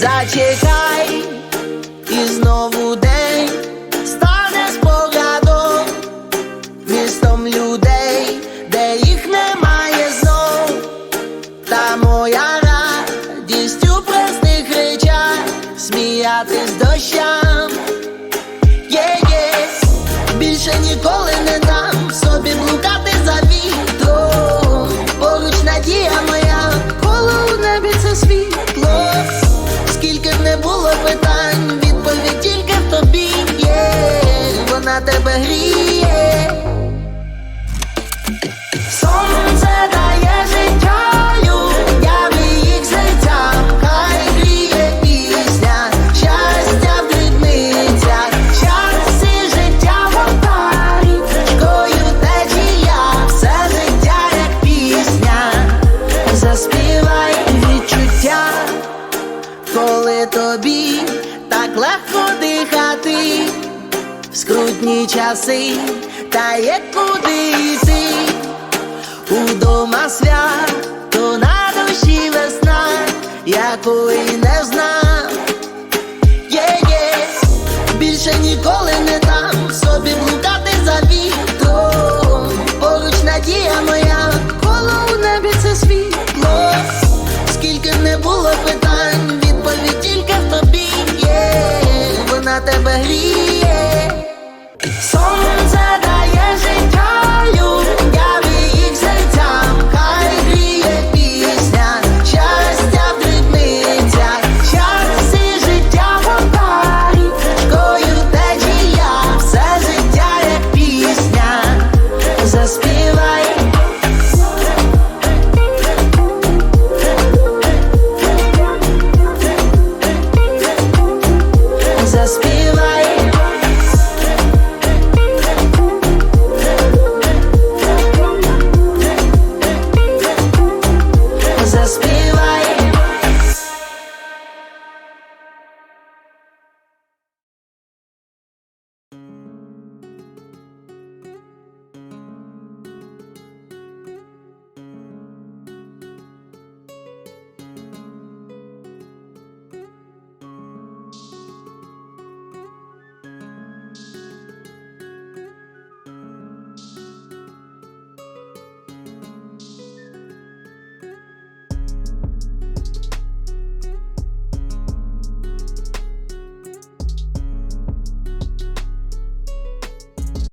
Зачекай, і знову день стане спогадом, містом людей, де їх немає знов, та моя радість у простих речах, сміятись дощам. Є-є, більше ніколи трудні часи, та є куди йти удома свято на душі весна, якої не знав, є, є більше ніколи не так.